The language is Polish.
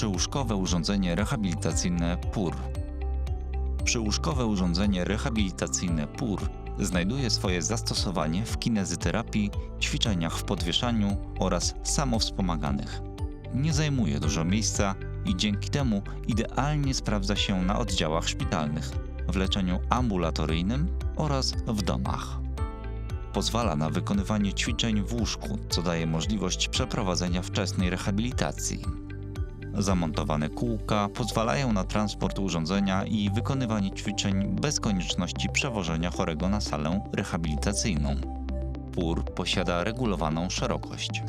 Przyłóżkowe urządzenie rehabilitacyjne PUR. Przyłóżkowe urządzenie rehabilitacyjne PUR znajduje swoje zastosowanie w kinezyterapii, ćwiczeniach w podwieszaniu oraz samowspomaganych. Nie zajmuje dużo miejsca i dzięki temu idealnie sprawdza się na oddziałach szpitalnych, w leczeniu ambulatoryjnym oraz w domach. Pozwala na wykonywanie ćwiczeń w łóżku, co daje możliwość przeprowadzenia wczesnej rehabilitacji. Zamontowane kółka pozwalają na transport urządzenia i wykonywanie ćwiczeń bez konieczności przewożenia chorego na salę rehabilitacyjną. PUR posiada regulowaną szerokość.